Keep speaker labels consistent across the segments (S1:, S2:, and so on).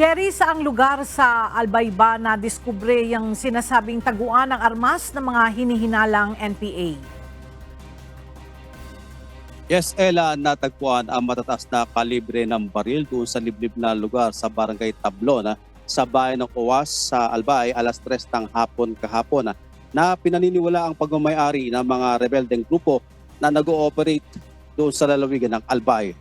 S1: Jerry, saang lugar sa Albayba na diskubre yung sinasabing taguan ng armas ng mga hinihinalang NPA?
S2: Yes, Ella, natagpuan ang matataas na kalibre ng baril doon sa liblib na lugar sa barangay Tablon sa bayan ng Owas sa Albay alas 3 ng hapon kahapon na pinaniniwala ang pagmamayari ng mga rebeldeng grupo na nag-ooperate doon sa lalawigan ng Albay.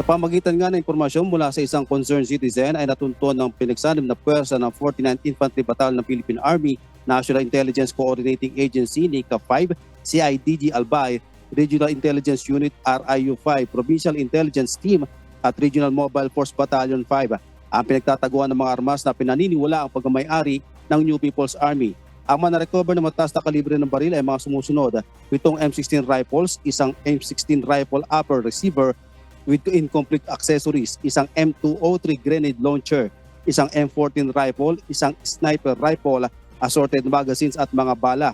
S2: Sa pamagitan nga ng impormasyon mula sa isang concerned citizen ay natunton ng pinagsanib na puwersa ng 49th Infantry Battalion ng Philippine Army, National Intelligence Coordinating Agency, NICA 5, CIDG Albay, Regional Intelligence Unit RIU-5, Provincial Intelligence Team at Regional Mobile Force Battalion 5 ang pinagtataguan ng mga armas na pinaniniwala ang pagmamayari ng New People's Army. Ang mga na-recover na mataas na kalibre ng baril ay mga sumusunod. Pitong M16 rifles, isang M16 rifle upper receiver with incomplete accessories, isang M203 grenade launcher, isang M14 rifle, isang sniper rifle, assorted magazines at mga bala.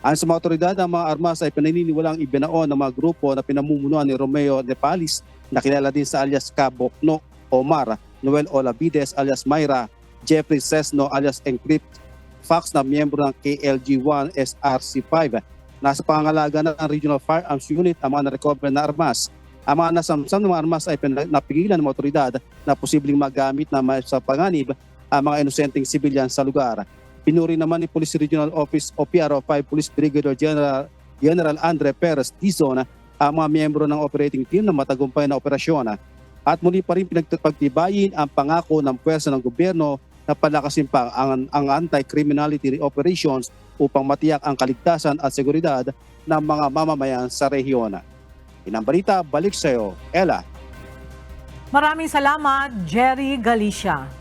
S2: Ayon sa mga otoridad, ang mga armas ay pinaniniwalang ibinaon ng mga grupo na pinamumunuan ni Romeo Nepalis na kilala din sa alias Kabokno Omar, Noel Olavides alias Myra, Jeffrey Sesno alias Encrypt, Fox na miyembro ng KLG-1 SRC-5. Nasa pangangalaga ng Regional Firearms Unit ang mga na-recover na armas. Ang mga nasamsam ng mga armas ay napigilan ng mga otoridad na posibleng magamit na sa panganib ang mga inosenteng sibilyan sa lugar. Pinuri naman ni Police Regional Office o PRO 5 Police Brigadier General General Andre Perez Dizon ang mga miyembro ng operating team na matagumpay na operasyon. At muli pa rin pinagpagtibayin ang pangako ng pwersa ng gobyerno na palakasin pa ang, ang anti-criminality operations upang matiyak ang kaligtasan at seguridad ng mga mamamayan sa rehiyon. Inang balita, balik sa iyo, Ella.
S1: Maraming salamat, Jerry Galicia.